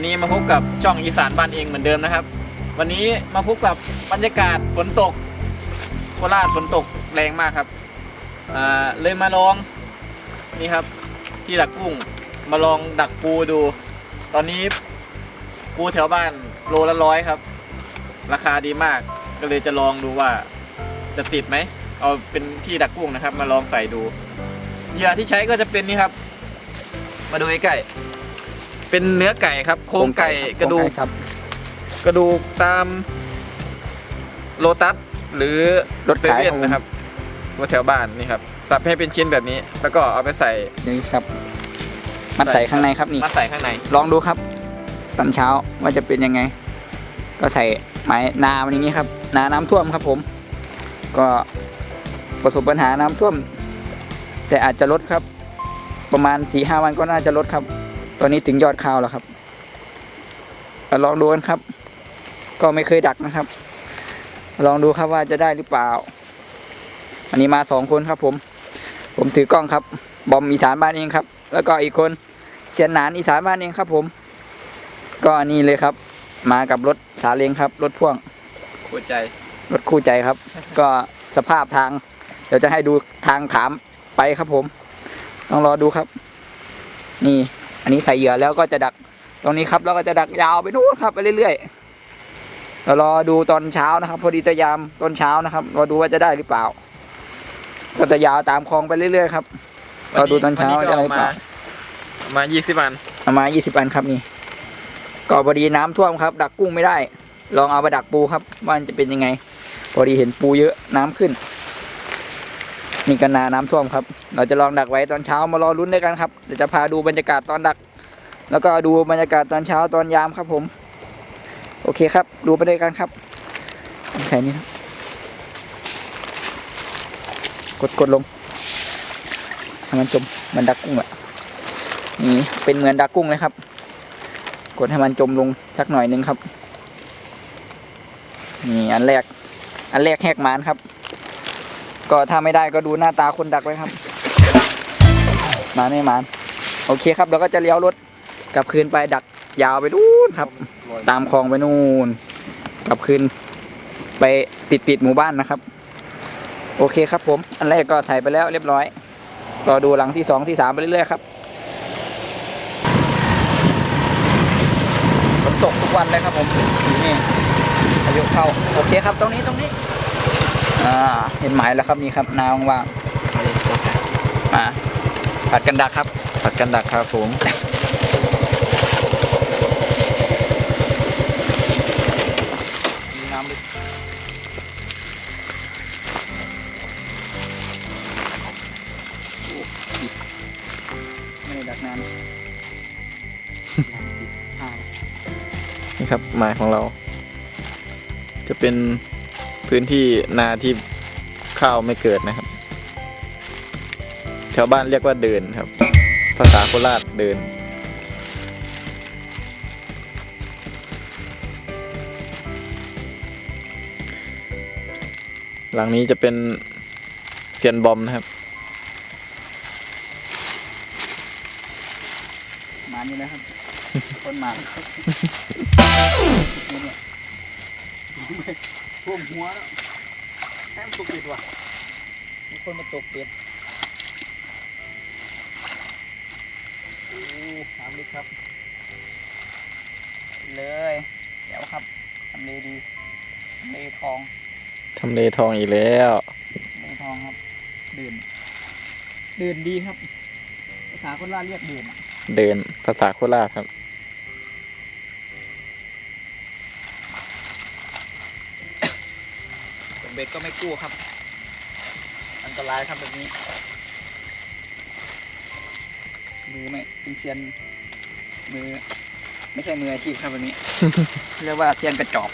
วันนี้มาพบกับช่องอีสานบ้านเองเหมือนเดิมนะครับ วันนี้มาพบกับบรรยากาศฝนตกโคราชฝนตกแรงมากครับอ่าเลยมาลองนี่ครับ ที่ดักกุ้งมาลองดักปูดู ตอนนี้ปูแถวบ้านโลละร้อยครับ ราคาดีมากก็เลยจะลองดูว่าจะติดไหมเอาเป็นที่ดักกุ้งนะครับ มาลองใส่ดูเหยื่อที่ใช้ก็จะเป็นนี่ครับ มาดูใกล้ๆ เป็นเนื้อไก่ครับ โครงไก่กระดูกครับกระดูกตามโลตัสหรือรถเซขายเว่นของนะครับว่าแถวบ้านนี่ครับสับให้เป็นชิ้นแบบนี้ แล้วก็เอาไปใส่นี่ครับมัดใส่ข้างในครับนี่มาใส่ข้างในลองดูครับ ตอนเช้าว่าจะเป็นยังไง ก็ใส่ไม้นามันอย่างนี้ครับ นาน้ำท่วมครับผม ก็ประสบปัญหาน้ำท่วม แต่อาจจะลดครับ ประมาณสี่ห้าวันก็น่าจะลดครับ ตอนนี้ถึงยอดข้าวแล้วครับก็ลองดูกันครับ ก็ไม่เคยดักนะครับ ลองดูครับว่าจะได้หรือเปล่า อันนี้มาสองคนครับผม ผมถือกล้องครับ บอมอีสานบ้านเองครับ แล้วก็อีกคนเชียนหนานอีสานบ้านเองครับผม ก็อันนี้เลยครับ มากับรถสาเล้งครับ รถพ่วงหัวใจ รถคู่ใจครับ ก็สภาพทาง เดี๋ยวจะให้ดูทางขามไปครับผม ต้องรอดูครับ นี่ อันนี้ใส่เหยื่อแล้วก็จะดักตรงนี้ครับแล้วก็จะดักยาวไปนู่นครับไปเรื่อยๆเรารอดูตอนเช้านะครับ พอดีตะยามตอนเช้านะครับรอดูว่าจะได้หรือเปล่า ก็จะยาวตามคลองไปเรื่อยๆครับเราดูตอนเช้าวัก็ได้เอาหรือเปมาล่าเอามายี่สิบวันเอามา20อันครับนี่ก็พอดีน้ำท่วมครับ ดักกุ้งไม่ได้ ลองเอาไปดักปูครับว่ามันจะเป็นยังไง พอดีเห็นปูเยอะน้ำขึ้น นี่ก็นาน้ำท่วมครับ เราจะลองดักไว้ตอนเช้ามารอลุ้นด้วยกันครับเดี๋ยวจะพาดูบรรยากาศตอนดัก แล้วก็ดูบรรยากาศตอนเช้าตอนยามครับผม โอเคครับ ดูไปด้วยกันครับแค่นี้กดกดลงให้มันจมมันดักกุ้งอะนี่เป็นเหมือนดักกุ้งเลยครับ กดให้มันจมลงสักหน่อยนึงครับนี่อันแรก อันแรกแหกมานครับ ก็ถ้าไม่ได้ก็ดูหน้าตาคนดักไว้ครับ มาไม่มานโอเคครับเราก็จะเลี้ยวรถกลับคืนไปดักยาวไปนู่นครับ ตามคลองไปนู่น กลับคืนไปติดติดหมู่บ้านนะครับ โอเคครับผม อันแรกก็ใส่ไปแล้วเรียบร้อยรอดูหลังที่สองที่สามไปเรื่อยๆครับฝนตกทุกวันเลยครับผมนี่พายุเข้าโอเคครับตรงนี้ตรงนี้ อ่าเห็นหมายแล้วครับนี่ครับนาว่างๆมาผัดกันดักครับ ผัดกันดักครับผมมีน้ำลึกโอ้ดิบไม่ได้ดักนานอ่านี่ครับหมายของเรา จะเป็น พื้นที่นาที่ข้าวไม่เกิดนะครับ แถวบ้านเรียกว่าเดินครับ ภาษาโคราชเดิน หลังนี้จะเป็นเซียนบอมนะครับมานี่นะครับ คนมาครับ ท่วมหัวแล้วแค่ตกเป็ดว่ะมีคนมาตกเป็ดโอ้น้ำลึกครับ เลยเดี๋ยวครับทำเลดีทำเลทองทำเลทองอีกแล้วทำเลทองครับดื่นดื่นดีครับ ภาษาคนล่าเรียกดื่นอะเดินภาษาโคราชครับ ตกเบ็ดก็ไม่กู้ครับ อันตรายครับแบบนี้ มือไม่เป็นเซียนมือ ไม่ใช่มืออาชีพครับแบบนี้ เรียกว่าเซียนกระจอก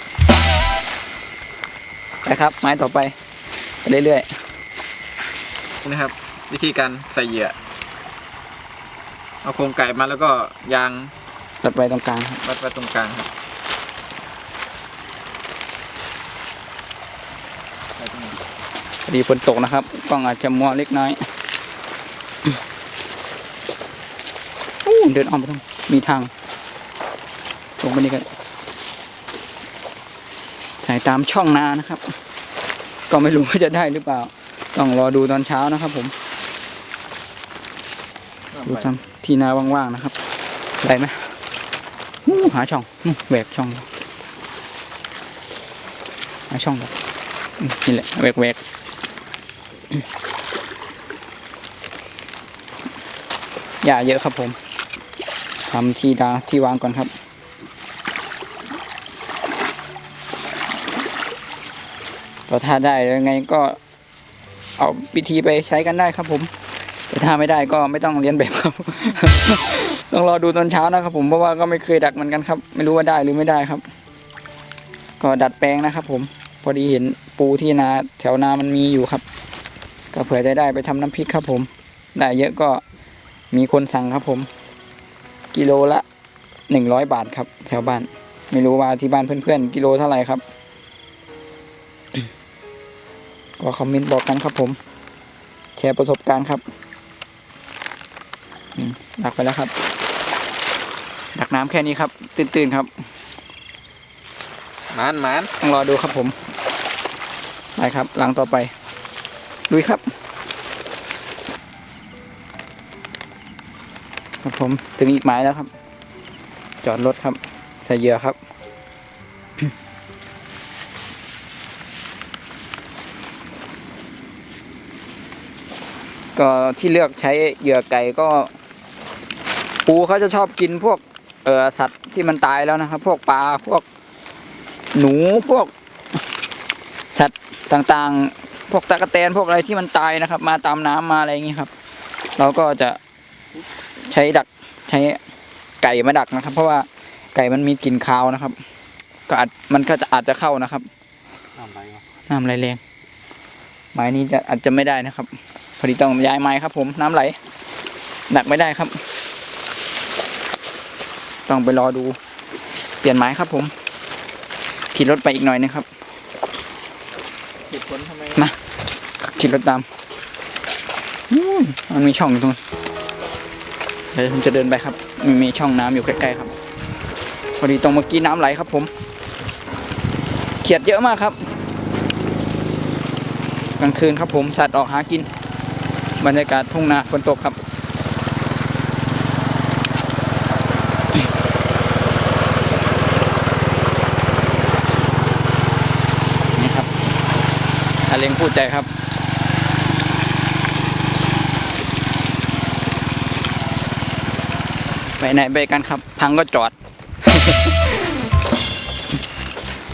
ไปครับ ไม้ต่อไปไปเรื่อยนะครับ วิธีการใส่เหยื่อเอาโครงไก่มาแล้วก็ยางๆตัดไปตรงกลางครับวัดไว้ตรงกลางครับใส่ตรงนี้ พอดีฝนตกนะครับกล้องอาจจะมัวเล็กน้อยอู้เดินอ้อมไปตรงมีทางลงไปนี่กันใส่ตามช่องนานะครับ ก็ไม่รู้ว่าจะได้หรือเปล่า ต้องรอดูตอนเช้านะครับ ผมดูตามที่นาว่างๆนะครับได้ไหมหาช่องแหวกช่องหาช่องแบบนี่แหละแหวกแหวก หญ้าเยอะครับผมทำที่ดาที่วางก่อนครับ ก็ถ้าได้ยังไงก็เอาวิธีไปใช้กันได้ครับผม แต่ถ้าไม่ได้ก็ไม่ต้องเรียนแบบครับ ต้องรอดูตอนเช้านะครับผม เพราะว่าก็ไม่เคยดักเหมือนกันครับ ไม่รู้ว่าได้หรือไม่ได้ครับ ก็ดัดแปลงนะครับผม พอดีเห็นปูที่นาแถวนามันมีอยู่ครับ ก็เผื่อจะได้ไปทำน้ำพริกครับผม ได้เยอะก็มีคนสั่งครับผม กิโลละหนึ่งร้อยบาทครับ แถวบ้าน ไม่รู้ว่าที่บ้านเพื่อนๆ กิโลเท่าไหร่ครับ ก็คอมเมนต์บอกกันครับผม แชร์ประสบการณ์ครับอืมดักไปแล้วครับ ดักน้ำแค่นี้ครับ ตื่นๆครับหมานหมานต้องรอดูครับผม ไปครับ หลังต่อไป ลุยครับ ครับผมถึงอีกหมายแล้วครับ จอดรถครับใส่เหยื่อครับก็ที่เลือกใช้เหยื่อไก่ก็ ปูเขาจะชอบกินพวกเออสัตว์ที่มันตายแล้วนะครับ พวกปลาพวกหนูพวก สัตว์ต่างๆ พวกตะกะแตนพวกอะไรที่มันตายนะครับ มาตามน้ำมาอะไรอย่างนี้ครับ เราก็จะใช้ดักใช้ไก่มาดักนะครับ เพราะว่าไก่มันมีกลิ่นคาวนะครับ ก็อาจมันก็จะอาจจะเข้านะครับน้ำไหลวะน้ำไหลแรงไม้นี้จะอาจจะไม่ได้นะครับพอดีต้องย้ายไม้ครับ ผมน้ำไหลดักไม่ได้ครับ ต้องไปรอดูเปลี่ยนไม้ครับ ผมขี่รถไปอีกหน่อยนึงครับเหตุผลทำไมมา ขี่รถตามมันมีช่องอยู่ตรงนั้นเดี๋ยวผมจะเดินไปครับมันมีช่องน้ำอยู่ใกล้ๆครับ พอดีตรงเมื่อกี้น้ำไหลครับ ผม เขียดเยอะมากครับ กลางคืนครับ ผมสัตว์ออกหากิน บรรยากาศทุ่งนาฝนตกครับนี่ครับอาเลงพูดใจครับ ไปไหนไปกันครับ พังก็จอด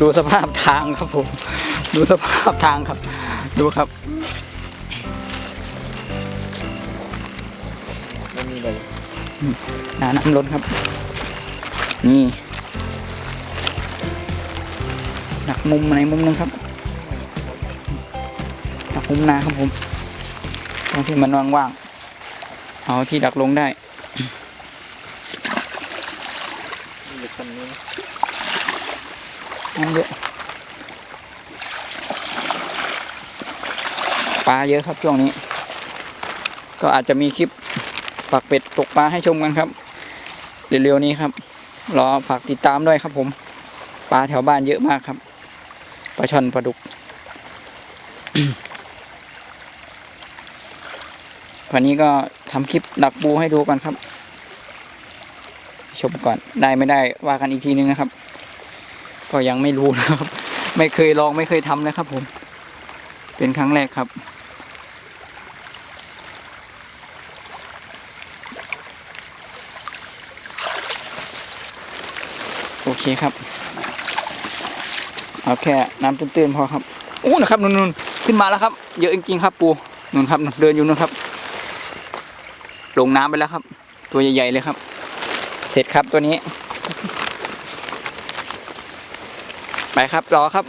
ดูสภาพทางครับผม ดูสภาพทางครับ ดูครับไม่มีเลยน้ำล้นครับ นี่ดักมุมไหนมุมนึงครับดักมุมนาครับผมตรงที่มันว่างๆเอาที่ดักลงได้ มีค นนี้น้ำเยอะปลาเยอะครับช่วงนี้ ก็อาจจะมีคลิปฝากเป็ดตกปลาให้ชมกันครับเร็วๆนี้ครับรอฝากติดตามด้วยครับผมปลาแถวบ้านเยอะมากครับปลาช่อนปลาดุกวันนี้ก็ทำคลิปดักปูให้ดูกันครับ ชมก่อนได้ไม่ได้ว่ากันอีกทีนึงนะครับ ก็ยังไม่รู้นะครับ ไม่เคยลองไม่เคยทำนะครับ ผม เป็นครั้งแรกครับโอเคครับ เอาแค่น้ำตื้นๆพอครับอู้นะครับนุ่นๆขึ้นมาแล้วครับ เยอะจริงๆครับ ปูนุ่นครับเดินอยู่นู่นครับ ลงน้ำไปแล้วครับ ตัวใหญ่ๆเลยครับ เสร็จครับตัวนี้ ไปครับรอครับ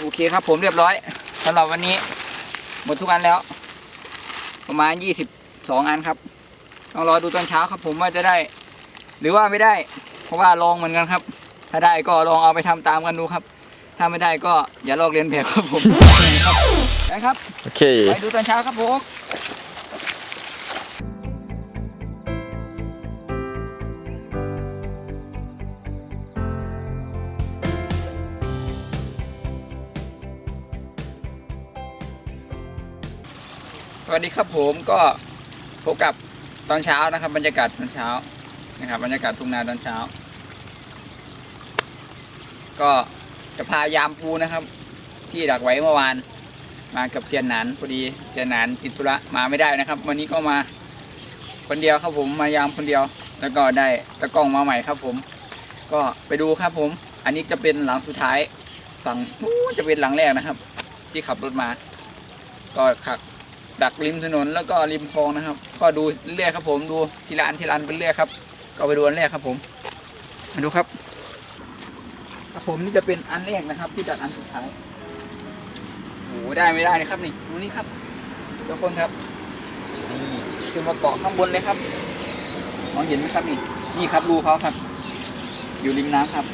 โอเคครับผมเรียบร้อยสำหรับวันนี้ หมดทุกอันแล้ว ประมาณยี่สิบสองอันครับต้องรอดูตอนเช้าครับ ผมว่าจะได้ หรือว่าไม่ได้ เพราะว่าลองเหมือนกันครับ ถ้าได้ก็ลองเอาไปทำตามกันดูครับ ถ้าไม่ได้ก็อย่าลอกเลียนแบบครับผมนะครับโอเคไปดูตอนเช้าครับผม วัสดีครับผมก็พบกับตอนเช้านะครับ บรรยากาศตอนเช้านะครับ บรรยากาศทุ่งนาตอนเช้า ก็จะพายามปูนะครับ ที่ดักไว้เมื่อวาน มากับเซียนหนานพอดีเซียนหนานติดธุระมาไม่ได้นะครับ วันนี้ก็มาคนเดียวครับผมมายามคนเดียว แล้วก็ได้ตะกล้องมาใหม่ครับผม ก็ไปดูครับผม อันนี้จะเป็นหลังสุดท้ายฝั่งจะเป็นหลังแรกนะครับ ที่ขับรถมา ก็ขับ ดักริมถนนแล้วก็ริมคลองนะครับ ก็ดูเรื่อยครับผมดูทีละอันทีละอันไปเรื่อยครับ ก็ไปดูอันแรกครับผมมาดูครับครับผมนี่จะเป็นอันแรกนะครับ ที่ดักอันสุดท้ายโอ้โหได้ไม่ได้นะครับนี่ดูนี่ครับทุกคนครับนี่คือมาเกาะข้างบนเลยครับมองเห็นไหมครับนี่นี่ครับรูเขาครับ อยู่ริมน้ำครับ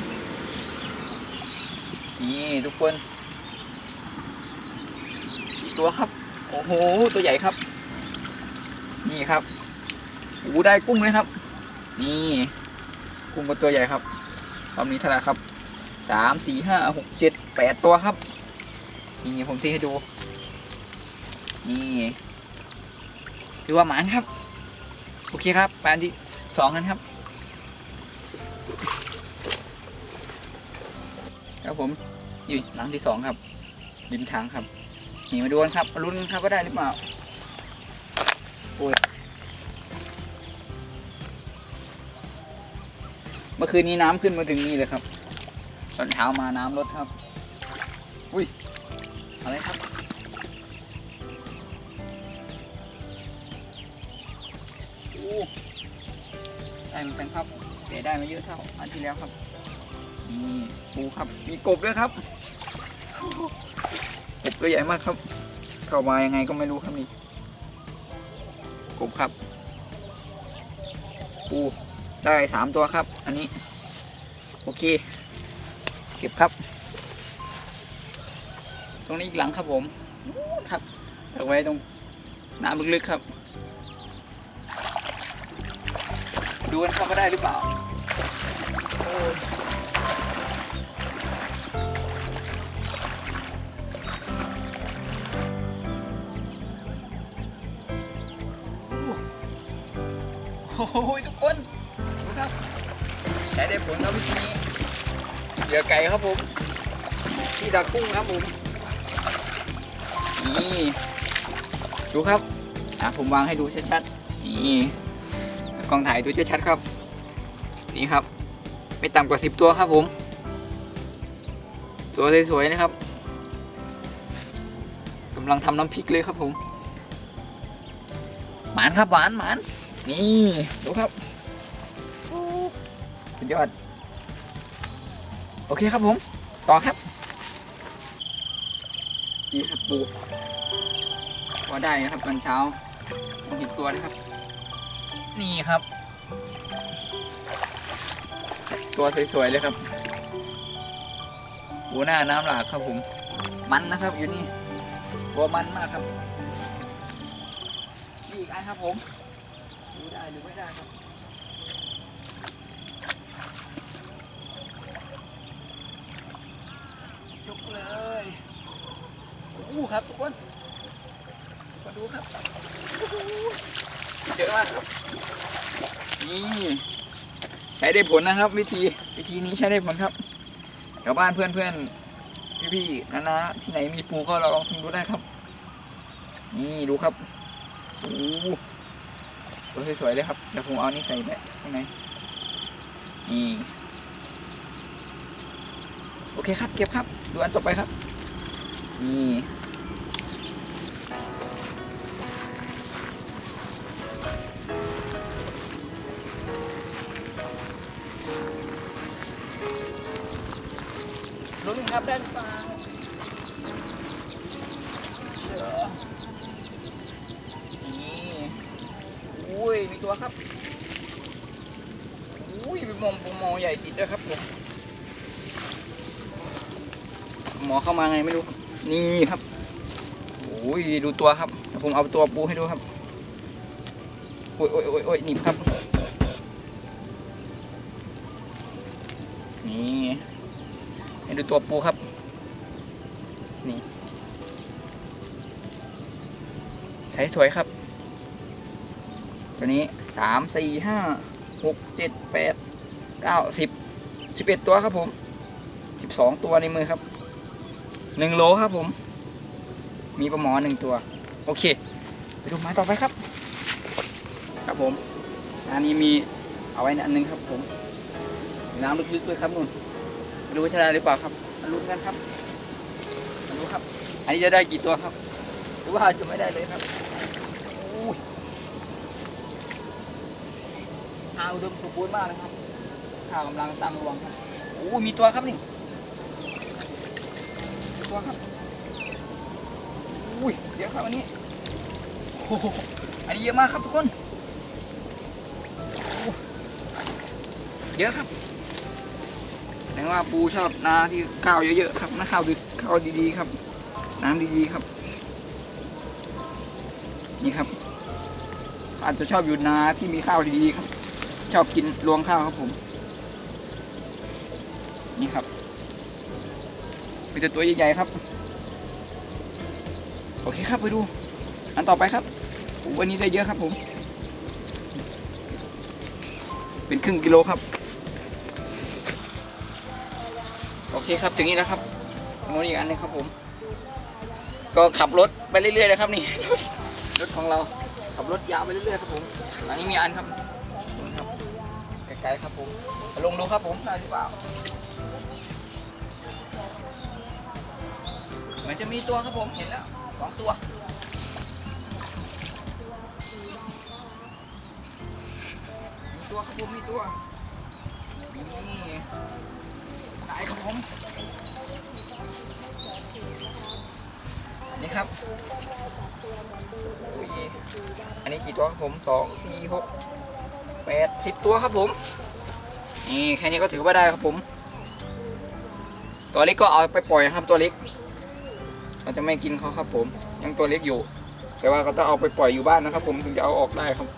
นี่ทุกคน ตัวครับ โอ้โห ตัวใหญ่ครับ นี่ครับโอ้ได้กุ้งเลยครับ นี่ กุ้งก็ตัวใหญ่ครับรอบนี้เท่าไหร่ครับสามสี่ห้าหกเจ็ดแปดตัวครับ นี่ผมที่ให้ดู นี่ถือว่าหมานครับ โอเคครับไปอันที่สองกันครับ ครับผมอยู่หลังที่สองครับริมทางครับ นี่มาดูกันครับมาลุ้นครับว่าได้หรือเปล่าโอ้ยเมื่อคืนนี้น้ำขึ้นมาถึงนี่เลยครับตอนเช้ามาน้ำลดครับ อุ้ยอะไรครับโอ้ได้เหมือนกันครับเสียได้มาเยอะเท่าอันที่แล้วครับนี่ปูครับมีกบด้วยครับ ตัวใหญ่มากครับ เข้ามายังไงก็ไม่รู้ครับนี่กบครับปูได้สามตัวครับ อันนี้ โอเค เก็บครับ ตรงนี้อีกหลังครับผมครับเอาไว้ตรงน้ำลึกๆครับ ดูกันครับว่าได้หรือเปล่า โอ้ยโอ้โหทุกคนดูครับใช้ได้ผลครับวิธีนี้เหยื่อไก่ครับผม ที่ดักกุ้งครับผมนี่ดูครับอะผมวางให้ดูชัดๆนี่กล้องถ่ายดูชัดๆครับ นี่ครับ ไม่ต่ำกว่าสิบตัวครับผม ตัวสวยๆนะครับกำลังทำน้ำพริกเลยครับผมหมานครับหวานหมาน นี่ดูครับสุดยอดโอเคครับผม ต่อครับนี่ครับปูพอได้นะครับตอนเช้าต้องหิบตัวนะครับ นี่ครับ ตัวสวยๆเลยครับปูหน้าน้ำหลากครับผม มันนะครับอยู่นี่ตัวมันมากครับนี่อีกอันครับผม ดูได้หรือไม่ได้ครับยกเลยโอ้ครับทุกคน มาดูครับเยอะมากครับ นี่ใช้ได้ผลนะครับ วิธีวิธีนี้ใช้ได้ผลครับแถวบ้านเพื่อนเพื่อนพี่พี่ๆนานาที่ไหนมีปูก็ลองทำดูได้ครับ นี่ดูครับ โอ้ ตัวสวยๆเลยครับเดี๋ยวผมเอานี่ใส่ไปข้างในนี่โอเคครับ เก็บครับ ดูอันต่อไปครับ นี่ลุ้นครับด้หรือเปล่า ครับอุ้ยเป็นมองปมองใหญ่ติดด้วยครับผมหมอเข้ามาไงไม่รู้นี่ครับโอ้ยดูตัวครับ ผมเอาตัวปูให้ดูครับโอ้ยโอ้ยโอ้ยโอ้ยหนีบครับ นี่ให้ดูตัวปูครับ นี่ใช้สวยครับ ตัวนี้ สามสี่ห้าหกเจ็ดแปดเก้าสิบสิบเอ็ดตัวครับผมสิบสองตัวในมือครับหนึ่งโลครับผม มีปลาหมอหนึ่งตัว โอเค ไปดูไม้ต่อไปครับ ครับผมอันนี้มีเอาไว้นอันหนึงครับผมน้ำลึกๆด้วยครับนุ่นไม่รู้ว่าจะได้หรือเปล่าครับมาลุ้นกันครับมาดูครับ อันนี้จะได้กี่ตัวครับ หรือว่าจะไม่ได้เลยครับอู้ยข้าวอุดมสมบูรณ์มากนะครับข้าวกำลังตั้งรวงครับโอ้มีตัวครับนี่มีตัวครับอุ้ยเยอะครับอันนี้โอ้โหอันนี้เยอะมากครับทุกคนเยอะครับแสดงว่าปูชอบนาที่ข้าวเยอะๆครับนาข้าวดีข้าวดีๆครับ น้ำดีๆครับ นี่ครับ อาจจะชอบอยู่นาที่มีข้าวดีๆครับ ชอบกินรวงข้าวครับผม นี่ครับมีแต่ตัวใหญ่ๆครับ โอเคครับไปดู อันต่อไปครับวันนี้ได้เยอะครับผม เป็นครึ่งกิโลครับ โอเคครับถึงนี้แล้วครับโน้นอีกอันหนึงครับผม ก็ขับรถไปเรื่อยๆนะครับนี่ รถของเรา ขับรถยาวไปเรื่อยๆครับผม หลังนี้มีอันครับ ไกลๆครับผมลงดูครับผมได้หรือเปล่าเหมือนจะมีตัวครับผมเห็นแล้วสองตัวมีตัวครับผมมีตัวนี่ได้ครับผมนี่ครับอุ้ยอันนี้กี่ตัวครับผมสองสี่หก แปดสิบตัวครับผม นี่แค่นี้ก็ถือว่าได้ครับผม ตัวเล็กก็เอาไปปล่อยครับตัวเล็ก เราจะไม่กินเขาครับผม ยังตัวเล็กอยู่ แต่ว่าก็ต้องเอาไปปล่อยอยู่บ้านนะครับ ผมถึงจะเอาออกได้ครับ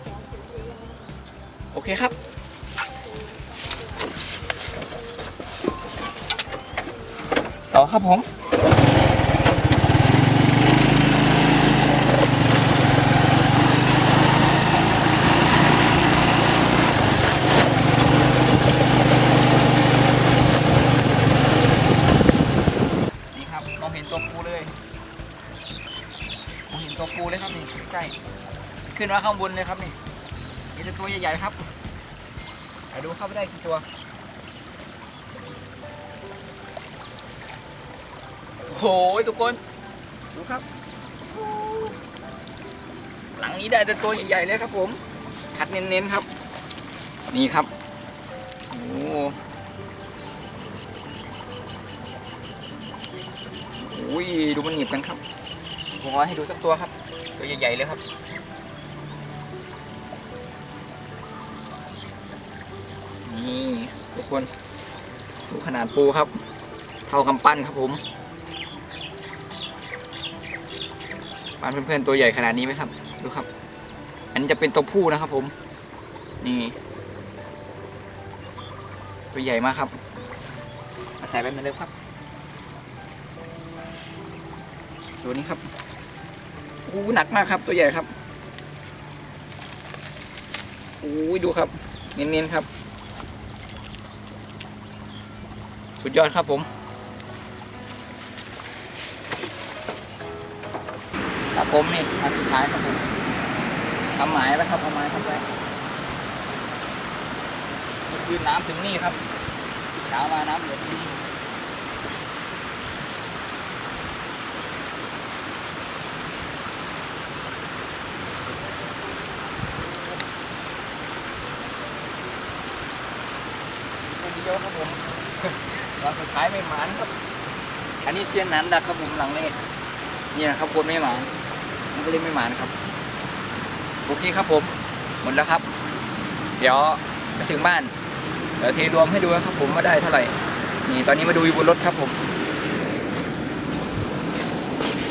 โอเคครับต่อครับผม ขึ้นมาข้างบนเลยครับนี่นี่ตัวใหญ่ๆครับไปดูเข้าไปได้กี่ตัวโอ้โหทุกคนดูครับ หลังนี้ได้แต่ตัวใหญ่ๆเลยครับ ผม คัดเน้นๆครับ นี่ครับโอ้อุ้ยดูมันหนีบกันครับผมเอให้ดูสักตัวครับ ตัวใหญ่ๆเลยครับ นี่ทุกคนดูขนาดปูครับ เท่ากำปั้นครับผมบ้านเพื่อนๆตัวใหญ่ขนาดนี้ไหมครับดูครับ อันนี้จะเป็นตัวผู้นะครับผม นี่ ตัวใหญ่มากครับมาใส่ไปเหมือนเดิมครับตัวนี้ครับอู้หนักมากครับตัวใหญ่ครับอู้ยดูครับ เน้นๆครับ สุดยอดครับผมครับผมนี่อันสุดท้ายครับผมทำหมายไว้ครับเอาไม้ทำไว้นี่คือน้ำถึงนี่ครับเช้ามาน้ำเหลือที่นี่เดียวครับผม ตอนสุดท้ายไม่หมานครับ อันนี้เซียนนั้นดักครับผมหลังเลขนี่นะครับคนไม่หมานมันก็เลยไม่หมานครับโอเคครับผมหมดแล้วครับ เดี๋ยวไปถึงบ้านเดี๋ยวเทรวมให้ดูนะครับผมว่าได้เท่าไหร่ นี่ตอนนี้มาดูอยู่บนรถครับผม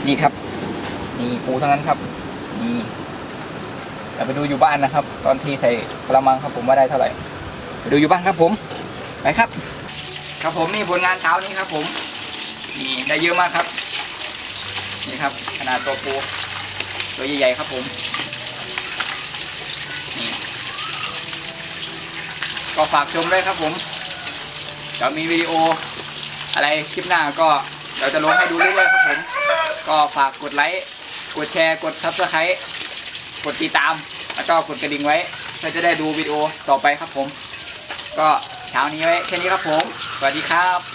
นี่ครับ นี่ปูทั้งนั้นครับ นี่เดี๋ยวไปดูอยู่บ้านนะครับ ตอนที่ใส่กระมังครับผมว่าได้เท่าไหร่ ไปดูอยู่บ้านครับผม ไปครับ ครับผมนี่ผลงานเช้านี้ครับ ผมนี่ได้เยอะมากครับ นี่ครับ ขนาดตัวปูตัวใหญ่ๆครับผมนี่ก็ฝากชมด้วยครับผมเดี๋ยวมีวิดีโอ อะไรคลิปหน้าก็เดี๋ยวจะลงให้ดูเรื่อยๆครับผม ก็ฝากกดไลค์กดแชร์กด subscribe กดติดตาม แล้วก็กดกระดิ่งไว้เพื่อจะได้ดูวิดีโอต่อไปครับผม ก็เช้านี้ไว้แค่นี้ครับผม วัสดีครับ